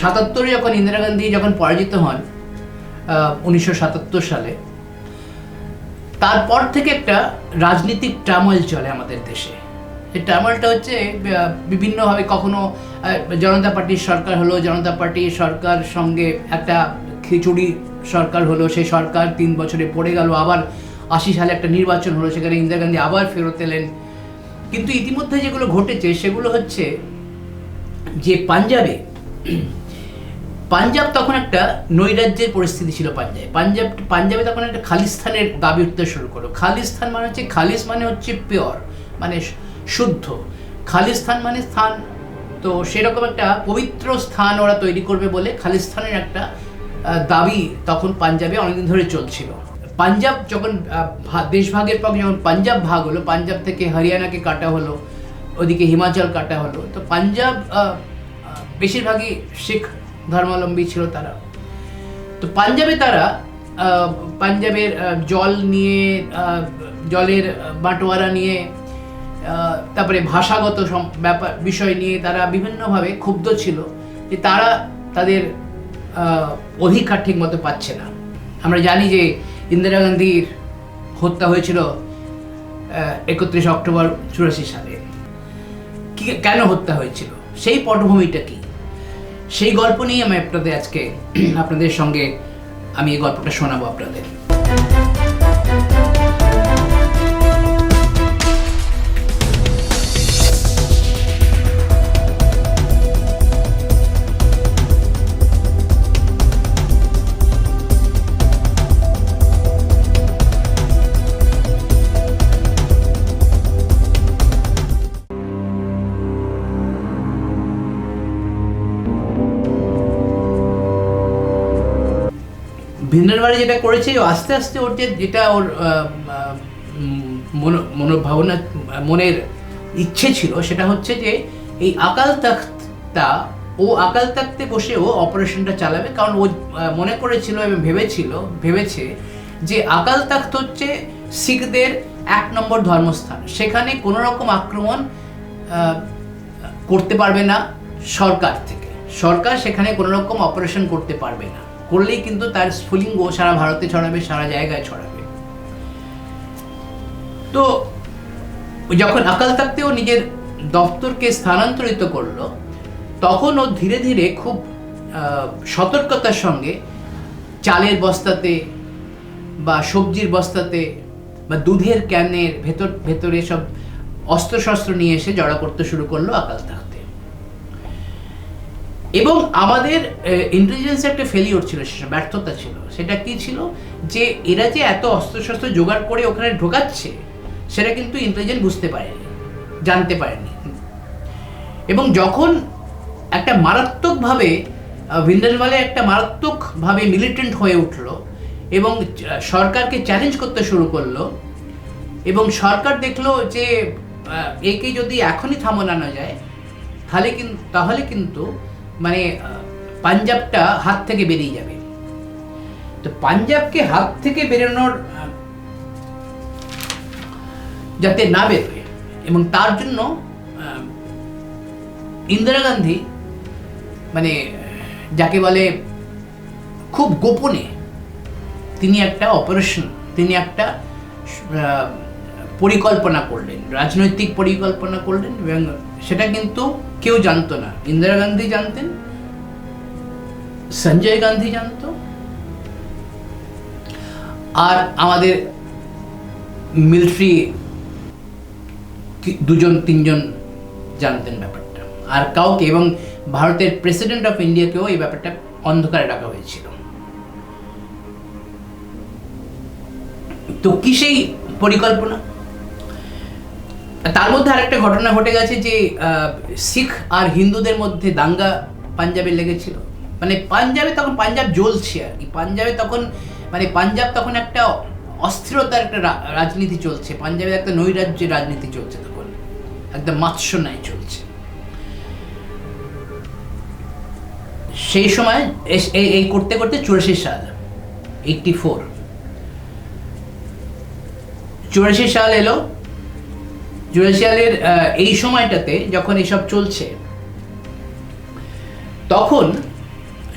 সাতাত্তরে যখন ইন্দিরা গান্ধী যখন পরাজিত হন উনিশশো সাতাত্তর সালে, তারপর থেকে একটা রাজনীতিক ট্রামল চলে আমাদের দেশে। এই ট্রামলটা হচ্ছে বিভিন্নভাবে কখনো জনতা পার্টির সরকার হলো, জনতা পার্টির সরকার সঙ্গে একটা খিচুড়ি সরকার হলো, সেই সরকার তিন বছরে পড়ে গেল, আবার আশি সালে একটা নির্বাচন হলো, সেখানে ইন্দিরা গান্ধী আবার ফেরত এলেন। কিন্তু ইতিমধ্যে যেগুলো ঘটেছে, সেগুলো হচ্ছে যে পাঞ্জাবে পাঞ্জাব তখন একটা নৈরাজ্যের পরিস্থিতি ছিল পাঞ্জাবে। পাঞ্জাব, পাঞ্জাবে তখন একটা খালিস্তানের দাবি উঠতে শুরু করল। খালিস্তান মানে হচ্ছে, খালিস মানে হচ্ছে পিওর মানে শুদ্ধ। খালিস্তান মানে স্থান। তো সেরকম একটা পবিত্র স্থান ওরা তৈরি করবে বলে খালিস্তানের একটা দাবি তখন পাঞ্জাবে অনেকদিন ধরে চলছিল। পাঞ্জাব যখন দেশভাগের পর যখন পাঞ্জাব ভাগ হলো, পাঞ্জাব থেকে হরিয়ানাকে কাটা হলো, ওদিকে হিমাচল কাটা হলো, তো পাঞ্জাব বেশিরভাগই শিখ ধর্মাবলম্বী ছিল তারা। তো পাঞ্জাবে তারা পাঞ্জাবের জল নিয়ে জলের বাঁটোয়ারা নিয়ে তারপরে ভাষাগত ব্যাপার, বিষয় নিয়ে তারা বিভিন্নভাবে ক্ষুব্ধ ছিল যে তারা তাদের অধিকার ঠিক মতো পাচ্ছে না। আমরা জানি যে ইন্দিরা গান্ধীর হত্যা হয়েছিল একত্রিশ অক্টোবর চুরাশি সালে। কি, কেন হত্যা হয়েছিল? সেই পটভূমিটা কি? সেই গল্প নিয়ে আমি আপনাদের আজকে আপনাদের সঙ্গে আমি এই গল্পটা শোনাবো আপনাদের। ভিন্নবারে যেটা করেছে, ও আস্তে আস্তে ওর যে যেটা ওর মনো- মনোভাবনা, মনের ইচ্ছে ছিল, সেটা হচ্ছে যে এই আকাল তাখ্তটা ও আকাল তাখতে বসে ও অপারেশনটা চালাবে। কারণ ও মনে করেছিল এবং ভেবেছিল, ভেবেছে যে আকাল তাখ্ত হচ্ছে শিখদের এক নম্বর ধর্মস্থান। সেখানে কোনো রকম আক্রমণ করতে পারবে না সরকার থেকে। সরকার সেখানে কোনো রকম অপারেশন করতে পারবে না। করলেই কিন্তু তার স্ফুলিঙ্গ সারা ভারতে ছড়াবে, সারা জায়গায় ছড়াবে। তো যখন আকাল তাকতেও নিজের দপ্তরকে স্থানান্তরিত করল তখন ও ধীরে ধীরে খুব সতর্কতার সঙ্গে চালের বস্তাতে বা সবজির বস্তাতে বা দুধের ক্যানের ভেতর, ভেতরে সব অস্ত্রশস্ত্র নিয়ে এসে জড়া করতে শুরু করল আকাল এবং আমাদের ইন্টেলিজেন্স একটা ফেলিওর ছিল সেটা ব্যর্থতা ছিল। সেটা কি ছিল? যে এরা যে এত অস্ত্রশস্ত্র জোগাড় করে ওখানে ঢোকাচ্ছে, সেটা কিন্তু ইন্টেলিজেন্ট বুঝতে পারেনি, জানতে পারেনি। এবং যখন একটা মারাত্মকভাবে ভিন্ডারওয়ালে একটা মারাত্মকভাবে মিলিটেন্ট হয়ে উঠল এবং সরকারকে চ্যালেঞ্জ করতে শুরু করল এবং সরকার দেখল যে একে যদি এখনই থামানো যায়, তাহলে কিন্তু তাহলে কিন্তু মানে পাঞ্জাবটা হাত থেকে বেরিয়ে যাবে। তো পাঞ্জাবকে হাত থেকে বেরোনোর যাতে না বেরোয়, এবং তার জন্য ইন্দিরা গান্ধী মানে যাকে বলে খুব গোপনে, তিনি একটা অপারেশন, তিনি একটা পরিকল্পনা করলেন, রাজনৈতিক পরিকল্পনা করলেন, এবং সেটা কিন্তু কেউ জানতো না। ইন্দিরা গান্ধী জানতেন, সঞ্জয় গান্ধী জানতো, আর আমাদের মিলিটারি দুজন, তিনজন জানতেন ব্যাপারটা। আর কাউকে, এবং ভারতের প্রেসিডেন্ট অফ ইন্ডিয়াকেও এই ব্যাপারটা অন্ধকারে রাখা হয়েছিল। তো কি সেই পরিকল্পনা? তার মধ্যে আরেকটা ঘটনা ঘটে গেছে যে শিখ আর হিন্দুদের মধ্যে দাঙ্গা পাঞ্জাবে লেগেছিল। মানে পাঞ্জাবে তখন পাঞ্জাব জ্বলছে আর কি। পাঞ্জাবে তখন মানে পাঞ্জাব তখন একটা অস্থিরতার একটা রাজনীতি চলছে। পাঞ্জাবে একটা নৈরাজ্যের রাজনীতি চলছে তখন। একদম মাৎস্য ন্যায় চলছে। সেই সময় এই করতে করতে চুরাশি সাল এইটটি ফোর চুরাশি সাল এলো চুরাশি সালের এই সময়টাতে যখন এসব চলছে, তখন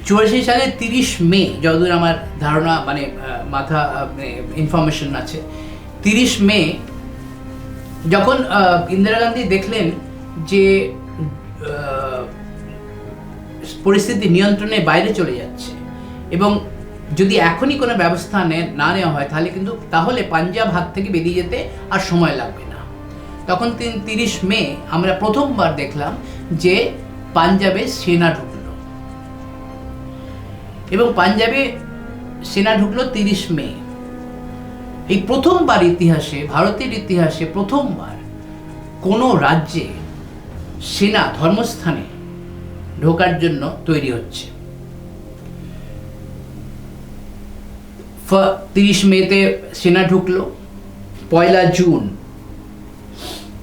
চুরাশি সালে তিরিশ মে, যতদূর আমার ধারণা মানে মাথা ইনফরমেশন আছে, তিরিশ মে যখন ইন্দিরা গান্ধী দেখলেন যে পরিস্থিতি নিয়ন্ত্রণে বাইরে চলে যাচ্ছে এবং যদি এখনই কোনো ব্যবস্থা নে- না নেওয়া হয়, তাহলে কিন্তু, তাহলে পাঞ্জাব হাত থেকে বেরিয়ে যেতে আর সময় লাগবে না। তখন তিন তিরিশ মে আমরা প্রথমবার দেখলাম যে পাঞ্জাবে সেনা ঢুকলো। এবং পাঞ্জাবে সেনা ঢুকলো তিরিশ মে। এই প্রথমবার ইতিহাসে, ভারতের ইতিহাসে প্রথমবার কোনো রাজ্যে সেনা ধর্মস্থানে ঢোকার জন্য তৈরি হচ্ছে। তিরিশ মেতে সেনা ঢুকলো, পয়লা জুন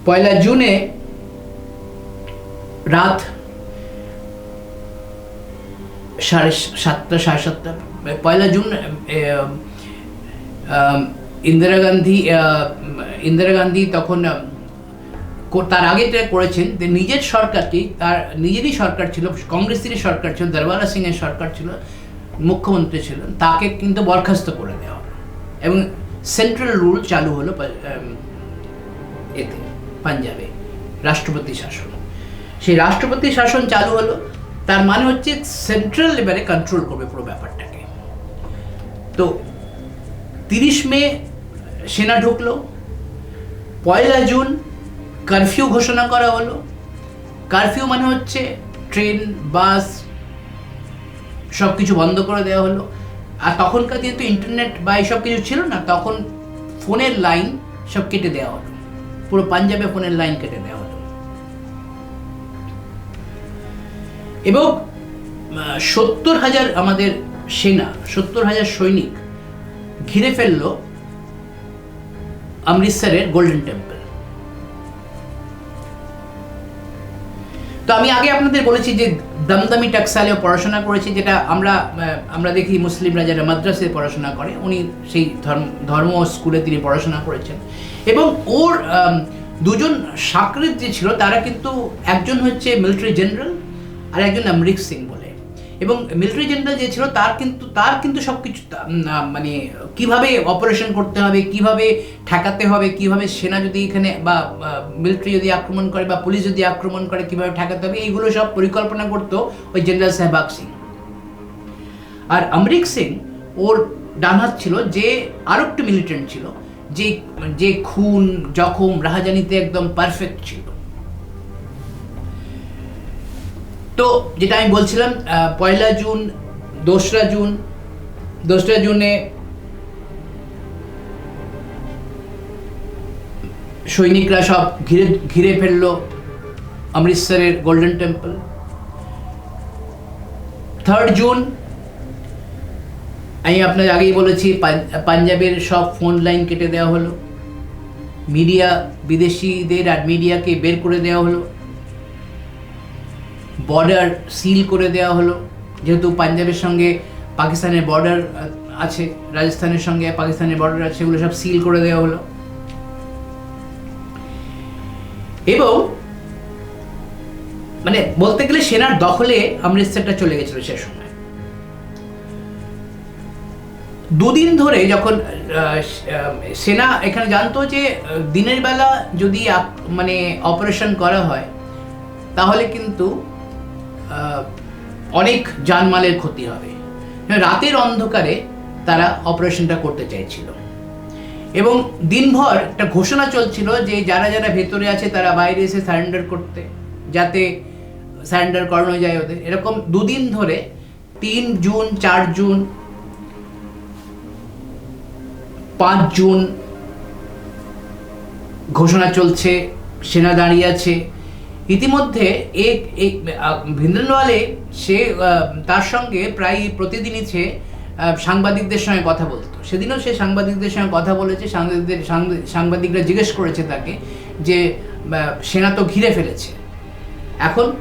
পয়লা জুনে রাত সাড়ে সাতটা সাড়ে সাতটা পয়লা জুন ইন্দিরা গান্ধী ইন্দিরা গান্ধী তখন তার আগে করেছেন যে নিজের সরকারটি, তার নিজেরই সরকার ছিল, কংগ্রেসেরই সরকার ছিল দরবারা সিং এর সরকার ছিল, মুখ্যমন্ত্রী ছিলেন, তাকে কিন্তু বরখাস্ত করে দেওয়া এবং সেন্ট্রাল রুল চালু হলো এতে। পাঞ্জাবে, রাষ্ট্রপতি শাসন। সেই রাষ্ট্রপতি শাসন চালু হলো, তার মানে হচ্ছে সেন্ট্রাল লেভেলে কন্ট্রোল করবে পুরো ব্যাপারটাকে। তো তিরিশ মে সেনা ঢুকলো, পয়লা জুন কারফিউ ঘোষণা করা হলো। কারফিউ মানে হচ্ছে ট্রেন বাস সব কিছু বন্ধ করে দেওয়া হলো। আর তখনকার যেহেতু ইন্টারনেট বা এইসব কিছু ছিল না, তখন ফোনের লাইন সব কেটে দেওয়া হলো। পুরো পাঞ্জাবে ফোনের লাইন কেটে দেওয়া হলো এবং সত্তর হাজার আমাদের সেনা, সত্তর হাজার সৈনিক ঘিরে ফেলল অমৃতসরের গোল্ডেন টেম্পল তো আমি আগে আপনাদের বলেছি যে দমদমি টাকসালেও পড়াশোনা করেছি, যেটা আমরা আমরা দেখি মুসলিমরা যারা মাদ্রাসে পড়াশোনা করে, উনি সেই ধর্ম ধর্ম স্কুলে তিনি পড়াশোনা করেছেন। এবং ওর দুজন সাকরিত যে ছিল, তারা কিন্তু একজন হচ্ছে মিলিটারি জেনারেল আর একজন অমরিক সিং বলে। এবং মিলিটারি জেনারেল যে ছিল, তার কিন্তু তার কিন্তু সব কিছু মানে কীভাবে অপারেশন করতে হবে, কীভাবে ঠেকাতে হবে, কীভাবে সেনা যদি এখানে, বা মিলিটারি যদি আক্রমণ করে, বা পুলিশ যদি আক্রমণ করে, কীভাবে ঠেকাতে হবে, এইগুলো সব পরিকল্পনা করতো ওই জেনারেল সাহেবাগ সিং। আর অমরিক সিং, ওর ডানহাত ছিল যে আরও একটু মিলিটেন্ট ছিল, যে যে খুন, জখম, রাহাজানিতে একদম পারফেক্ট ছিল। তো যেটা আমি বলছিলাম পয়লা জুন, দোসরা জুন, দোসরা জুনে সৈনিকরা সব ঘিরে ঘিরে ফেলল অমৃতসরের গোল্ডেন টেম্পল থার্ড জুন আমি আপনার আগেই বলেছি পাঞ্জাবের সব ফোন লাইন কেটে দেওয়া হলো। মিডিয়া বিদেশিদের আর মিডিয়াকে বের করে দেওয়া হলো। বর্ডার সিল করে দেওয়া হলো। যেহেতু পাঞ্জাবের সঙ্গে পাকিস্তানের বর্ডার আছে, রাজস্থানের সঙ্গে পাকিস্তানের বর্ডার আছে, সেগুলো সব সিল করে দেওয়া হলো। এবং মানে বলতে গেলে সেনার দখলে অমৃতসরটা চলে গেছিল সে সময়। দুদিন ধরে যখন সেনা এখানে জানতো যে দিনের বেলা যদি মানে অপারেশন করা হয়, তাহলে কিন্তু অনেক জানমালের ক্ষতি হবে। রাতের অন্ধকারে তারা অপারেশনটা করতে চাইছিল। এবং দিনভর একটা ঘোষণা চলছিল যে যারা যারা ভেতরে আছে তারা বাইরে এসে সারেন্ডার করতে, যাতে সারেন্ডার করানো যায় ওদের। এরকম দুদিন ধরে, তিন জুন, চার জুন, পাঁচ জুন ঘোষণা চলছে, সেনা দাঁড়িয়ে আছে ইতিমধ্যে ভিন্দ্রনওয়ালে সে তার সঙ্গে প্রায় প্রতিদিনই সে সাংবাদিকদের সঙ্গে কথা বলতো। সেদিনও সে সাংবাদিকদের সঙ্গে কথা বলেছে, সাংবাদিকদের, সাংবাদিক- সাংবাদিকরা জিজ্ঞেস করেছে তাকে যে সেনা তো ঘিরে ফেলেছে। এখন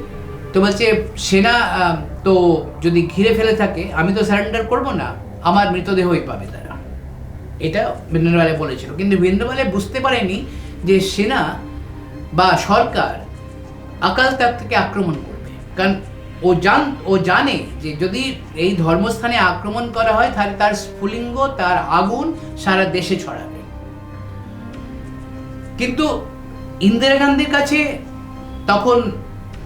তো বলছে, সেনা তো যদি ঘিরে ফেলে থাকে, আমি তো স্যারেন্ডার করব না, আমার মৃতদেহই পাবে তারা। এটা ভিন্দ্রনওয়ালে বলেছিল। কিন্তু ভিন্দ্রনওয়ালে বুঝতে পারেনি যে সেনা বা সরকার আকাল তার থেকে আক্রমণ করবে। কারণ ও জান, ও জানে যে যদি এই ধর্মস্থানে আক্রমণ করা হয়, তাহলে তার স্ফুলিঙ্গ, তার আগুন সারা দেশে ছড়াবে। কিন্তু ইন্দিরা গান্ধীর কাছে তখন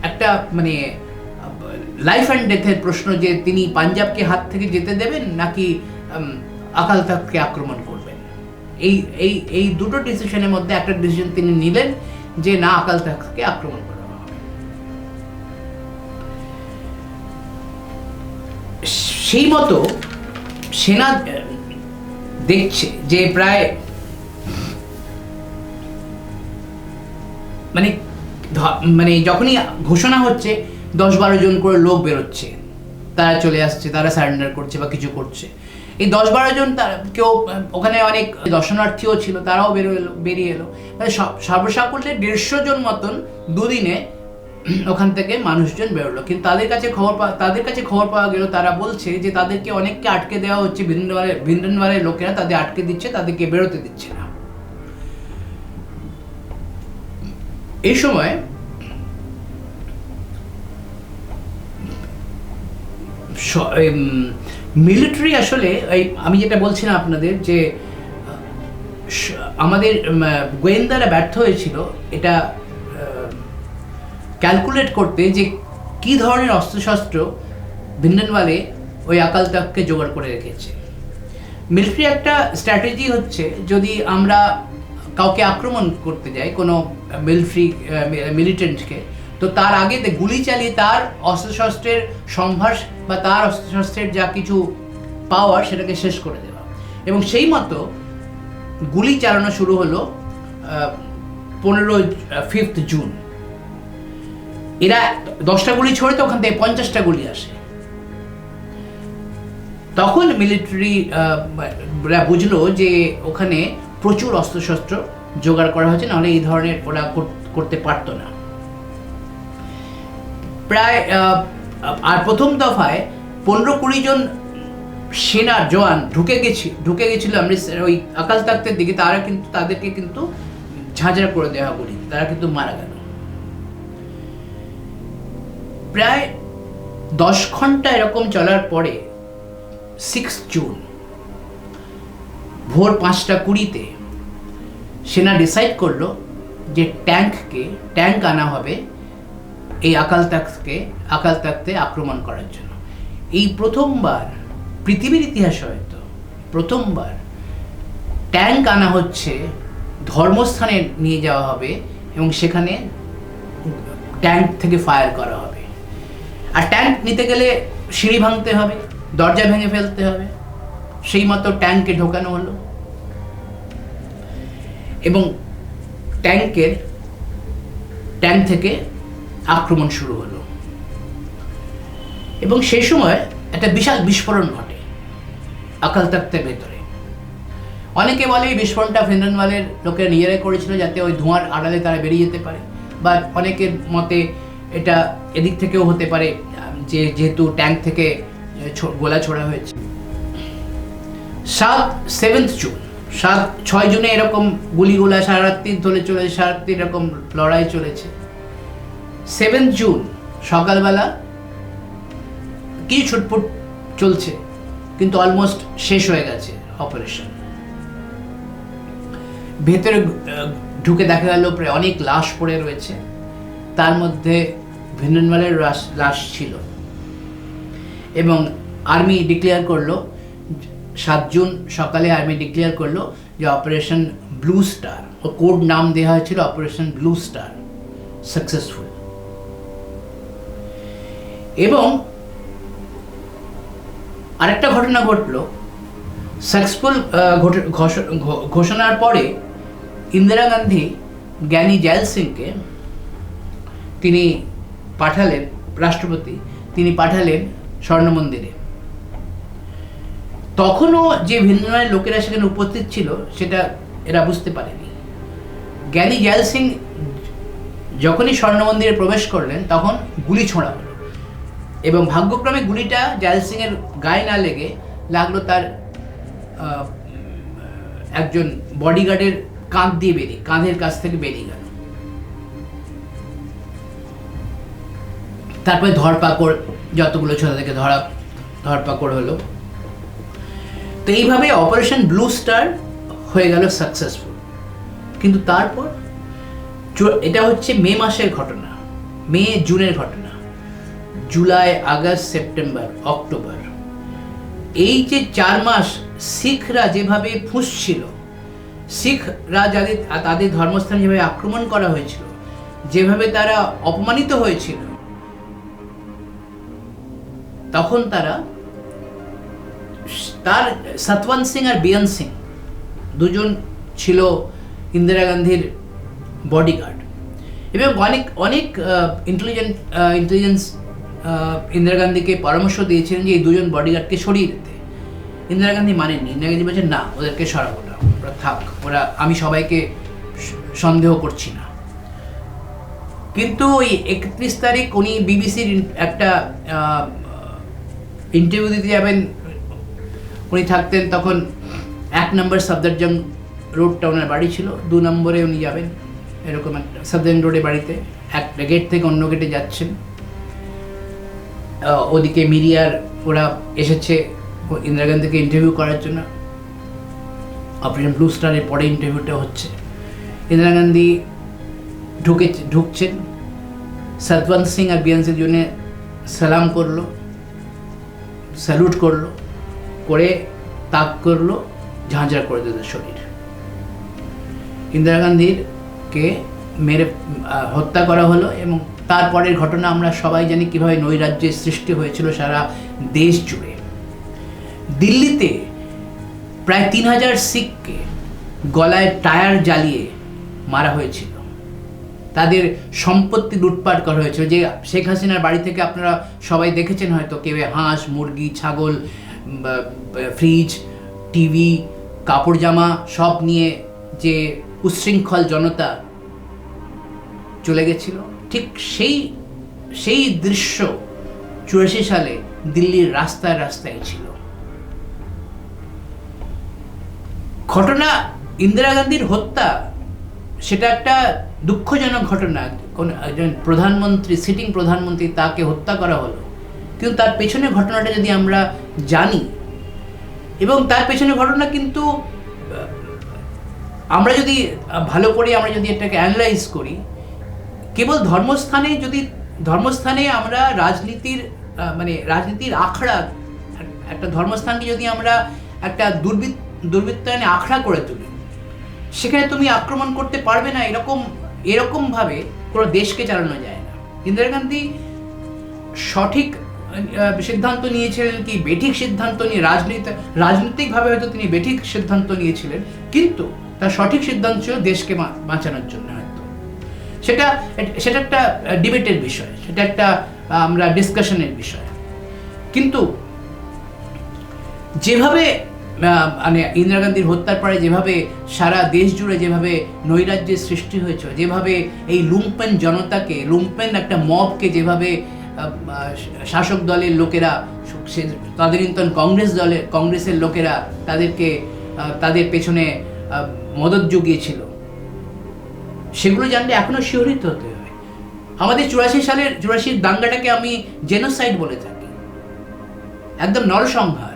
একটা মানে লাইফ অ্যান্ড ডেথের প্রশ্ন যে তিনি পাঞ্জাবকে হাত থেকে যেতে দেবেন নাকি আকাল তখ্তকে আক্রমণ করবেন? এই এই এই দুটো ডিসিশনের মধ্যে একটা ডিসিশন তিনি নিলেন যে না আকাল তখ্তকে আক্রমণ করা সেই মতো সেনা দেখছে যে প্রায় মানে মানে যখনই ঘোষণা হচ্ছে দশ বারো জন করে লোক বেরোচ্ছে। তারা চলে আসছে, তারা সারেন্ডার করছে বা কিছু করছে। এই দশ বারো জন তার, কেউ, ওখানে অনেক দর্শনার্থীও ছিল, তারাও বেরো এলো বেরিয়ে এলো। মানে সর্বসাকুল্যে দেড়শো জন মতন দুদিনে ওখান থেকে মানুষজন বেরোলো। কিন্তু তাদের কাছে খবর পা- তাদের কাছে খবর পাওয়া গেল তারা বলছে যে তাদেরকে অনেককে আটকে দেওয়া হচ্ছে ভিন্নবারের ভিন্নবারের লোকেরা তাদের আটকে দিচ্ছে, তাদেরকে বেরোতে দিচ্ছে না। এই সময় মিলিটারি আসলে এই আমি যেটা বলছিলাম আপনাদের যে আমাদের গোয়েন্দারা ব্যর্থ হয়েছিল, এটা ক্যালকুলেট করতে যে কি ধরনের অস্ত্রশস্ত্র ভিন্ডনওয়ালে ওই আকাল তখ্তকে জোগাড় করে রেখেছে। মিলিটারি একটা স্ট্র্যাটেজি হচ্ছে যদি আমরা কাউকে আক্রমণ করতে যাই, কোনো মিলিটারি মিলিটেন্টকে তো তার আগে গুলি চালিয়ে তার অস্ত্রশস্ত্রের সম্ভাস বা তার অস্ত্রশস্ত্রের যা কিছু পাওয়ার সেটাকে শেষ করে দেওয়া। এবং সেই মতো গুলি চালানো শুরু হলো পনেরো ফিফথ জুন এরা দশটা গুলি ছড়ে তো ওখান থেকে পঞ্চাশটা গুলি আসে। তখন মিলিটারি বুঝলো যে ওখানে প্রচুর অস্ত্রশস্ত্র জোগাড় করা হয়েছে, নাহলে এই ধরনের ওরা করতে পারতো না। প্রায় আর প্রথম দফায় পনেরো কুড়ি জন সেনা জওয়ান ঢুকে গেছি, ঢুকে গেছিল অমৃতসর ওই আকাশ তাক্তের দিকে, তারা কিন্তু, তাদেরকে কিন্তু ঝাঁঝরা করে দেওয়া গুলি তারা কিন্তু মারা গেল। প্রায় দশ ঘণ্টা এরকম চলার পরে সিক্স জুন ভোর পাঁচটা কুড়িতে সেনা ডিসাইড করল যে ট্যাঙ্ককে ট্যাঙ্ক আনা হবে এই আকাল তাক্তকে আকাল তাক্তে আক্রমণ করার জন্য। এই প্রথমবার, পৃথিবীর ইতিহাসে হয়তো, প্রথমবার ট্যাঙ্ক আনা হচ্ছে, ধর্মস্থানে নিয়ে যাওয়া হবে এবং সেখানে ট্যাঙ্ক থেকে ফায়ার করা হবে। আর ট্যাঙ্ক নিতে গেলে সিঁড়ি ভাঙতে হবে, দরজা ভেঙে ফেলতে হবে। সেই মতো ট্যাঙ্কে ঢোকানো হলো। এবং ট্যাঙ্কের ট্যাঙ্ক থেকে আক্রমণ শুরু হলো। এবং সেই সময় একটা বিশাল বিস্ফোরণ ঘটে আকাল তক্তের ভেতরে। অনেকে বলে এই বিস্ফোরণটা ফিনরনওয়ালের লোকেরা নিজেরাই করেছিল যাতে ওই ধোঁয়ার আড়ালে তারা বেরিয়ে যেতে পারে। বা অনেকের মতে এটা এদিক থেকেও হতে পারে, যে যেহেতু ট্যাঙ্ক থেকে গোলা ছোড়া হয়েছে। সাত সেভেন্থ জুন। সাত, ছয় জুনে এরকম গুলিগুলা সারা রাত্রি ধরে চলেছে সারা রাত্রি এরকম লড়াই চলেছে। সেভেন্থ জুন, সকালবেলা কি ছুটপুট চলছে, কিন্তু অলমোস্ট শেষ হয়ে গেছে অপারেশন ভেতরে ঢুকে দেখা গেল প্রায় অনেক লাশ পড়ে রয়েছে। তার মধ্যে ভিন্নমালের লাশ লাশ ছিল। এবং আর্মি ডিক্লেয়ার করল, সাত জুন সকালে আর্মি ডিক্লেয়ার করল যে অপারেশন ব্লু স্টার, ও কোড নাম দেওয়া হয়েছিল অপারেশন ব্লু স্টার সাকসেসফুল এবং আরেকটা ঘটনা ঘটলো। সাকসেসফুল ঘোষণার পরে ইন্দিরা গান্ধী, জ্ঞানী জয়াল সিংকে তিনি পাঠালেন রাষ্ট্রপতি, তিনি পাঠালেন স্বর্ণ মন্দিরে তখনও যে ভিন্ন লোকেরা সেখানে উপস্থিত ছিল, সেটা এরা বুঝতে পারেনি। জ্ঞানী জয়ল সিং যখনই স্বর্ণ মন্দিরে প্রবেশ করলেন, তখন গুলি ছোঁড়া হলো এবং ভাগ্যক্রমে গুলিটা জয়ল সিংয়ের গায়ে না লেগে লাগল তার একজন বডিগার্ডের কাঁধ দিয়ে বেরিয়ে, কাঁধের কাছ থেকে বেরিয়ে গেল। তারপরে ধরপাকড়, যতগুলো ছিল থেকে ধরা, ধরপাকড় হলো। তো এইভাবে অপারেশন ব্লু স্টার হয়ে গেল সাকসেসফুল কিন্তু তারপর এটা হচ্ছে মে মাসের ঘটনা। মে, জুনের ঘটনা। July, August, September, October. এই যে চার মাস শিখরা যেভাবে ফুঁসছিল শিখরা যাদের, তাদের ধর্মস্থান যেভাবে আক্রমণ করা হয়েছিল, যেভাবে তারা অপমানিত হয়েছিল তখন তারা তার সতবন্ত সিং আর বিয়ন সিং দুজন ছিল ইন্দিরা গান্ধীর বডিগার্ড এবং অনেক অনেক ইন্টেলিজেন্ট ইন্টেলিজেন্স ইন্দিরা গান্ধীকে পরামর্শ দিয়েছিলেন যে এই দুজন বডিগার্ডকে সরিয়ে দিতে। ইন্দিরা গান্ধী মানেননি। ইন্দিরা গান্ধী বলছেন, না, ওদেরকে সরাবো না। ওরা থাক, ওরা, আমি সবাইকে সন্দেহ করছি না। কিন্তু ওই একত্রিশ তারিখ উনি বিবিসির একটা ইন্টারভিউ দিতে যাবেন, উনি থাকতেন তখন এক নম্বর সফদরজং রোডটা ওনার বাড়ি ছিল, দু নম্বরে উনি যাবেন, এরকম একটা সফদরজং রোডে বাড়িতে একটা গেট থেকে অন্য গেটে যাচ্ছেন। ওদিকে মিডিয়ার ওরা এসেছে ইন্দিরা গান্ধীকে ইন্টারভিউ করার জন্য। অপারেশন ব্লু স্টারের পরে ইন্টারভিউটা হচ্ছে। ইন্দিরা গান্ধী ঢুকে ঢুকছেন। সতবন্ত সিং আর বিএনসির জন্য সালাম করল। স্যালুট করল, করে তাক করল, ঝাঁঝরা করে দিল শরীর। ইন্দিরা গান্ধীর কে মেরে হত্যা করা হলো এবং তারপরের ঘটনা আমরা সবাই জানি কীভাবে নৈরাজ্যের সৃষ্টি হয়েছিল সারা দেশ জুড়ে। দিল্লিতে প্রায় তিন হাজার শিখকে গলায় টায়ার জ্বালিয়ে মারা হয়েছিল। তাদের সম্পত্তি লুটপাট করা হয়েছিল যে শেখ হাসিনার বাড়ি থেকে আপনারা সবাই দেখেছেন হয়তো, কেউ হাঁস, মুরগি, ছাগল ফ্রিজ টিভি কাপড় জামা সব নিয়ে যে উচ্ছৃঙ্খল জনতা চলে গেছিল। ঠিক সেই সেই দৃশ্য চুরাশি সালে দিল্লির রাস্তায় রাস্তায় ছিল। ঘটনা ইন্দিরা গান্ধীর হত্যা, সেটা একটা দুঃখজনক ঘটনা, কোন একজন প্রধানমন্ত্রী সিটিং প্রধানমন্ত্রী তাকে হত্যা করা হলো। কিন্তু তার পেছনের ঘটনাটা যদি আমরা জানি, এবং তার পেছনের ঘটনা কিন্তু আমরা যদি ভালো করে আমরা যদি এটাকে অ্যানালাইজ করি, কেবল ধর্মস্থানে যদি, ধর্মস্থানে আমরা রাজনীতির মানে রাজনীতির আখড়া, একটা ধর্মস্থানকে যদি আমরা একটা দুর্বৃত্ত, দুর্বৃত্তায়নে আখড়া করে তুলি, সেখানে তুমি আক্রমণ করতে পারবে না, এরকম এরকমভাবে কোনো দেশকে চালানো যায় না। ইন্দিরা গান্ধী সঠিক সিদ্ধান্ত নিয়েছিলেন কি বেঠিক সিদ্ধান্ত নিয়ে রাজনীতি, রাজনৈতিকভাবে হয়তো তিনি বেঠিক সিদ্ধান্ত নিয়েছিলেন, কিন্তু তার সঠিক সিদ্ধান্ত ছিল দেশকে বাঁচানোর জন্য হয়তো। সেটা সেটা একটা ডিবেটের বিষয়, সেটা একটা, আমরা ডিসকাশনের বিষয়। কিন্তু যেভাবে মানে ইন্দিরা গান্ধীর হত্যার পরে যেভাবে সারা দেশ জুড়ে যেভাবে নৈরাজ্যের সৃষ্টি হয়েছে, যেভাবে এই লুম্পেন জনতাকে, লুম্পেন একটা মবকে যেভাবে শাসক দলের লোকেরা তদানীন্তন কংগ্রেস দলের, কংগ্রেসের লোকেরা তাদেরকে তাদের পেছনে মদত জুগিয়েছিল। সেগুলো জানলে এখনও শিহরিত হতে হবে। আমাদের চুরাশি সালের, চুরাশির দাঙ্গাটাকে আমি জেনোসাইড বলে থাকি। একদম নরসংহার।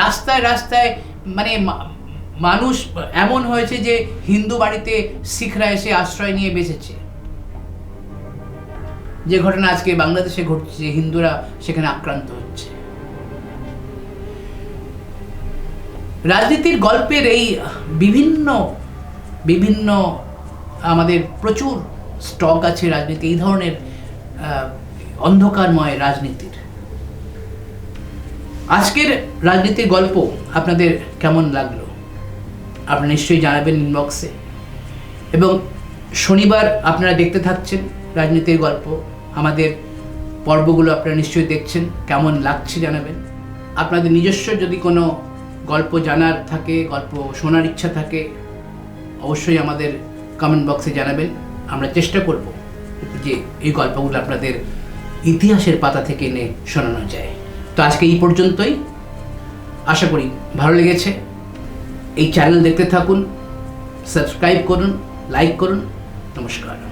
রাস্তায় রাস্তায় মানে মানুষ এমন হয়েছে যে হিন্দু বাড়িতে শিখরা এসে আশ্রয় নিয়ে বেঁচেছে। যে ঘটনা আজকে বাংলাদেশে ঘটছে, হিন্দুরা সেখানে আক্রান্ত হচ্ছে। রাজনীতির গল্পের এই বিভিন্ন বিভিন্ন আমাদের প্রচুর স্টক আছে রাজনীতি, এই ধরনের অন্ধকারময় রাজনীতির আজকের রাজনীতির গল্প আপনাদের কেমন লাগল? আপনারা নিশ্চয়ই জানাবেন ইনবক্সে এবং শনিবার আপনারা দেখতে থাকছেন রাজনীতির গল্প। আমাদের পর্বগুলো আপনারা নিশ্চয়ই দেখছেন, কেমন লাগছে জানাবেন। আপনাদের নিজস্ব যদি কোনো গল্প জানার থাকে, গল্প শোনার ইচ্ছা থাকে, অবশ্যই আমাদের কমেন্ট বক্সে জানাবেন। আমরা চেষ্টা করব যে এই গল্পগুলো আপনাদের ইতিহাসের পাতা থেকে এনে শোনানো যায়। তো আজকে এই পর্যন্তই। আশা করি ভালো লেগেছে। এই চ্যানেল দেখতে থাকুন সাবস্ক্রাইব করুন লাইক করুন। নমস্কার।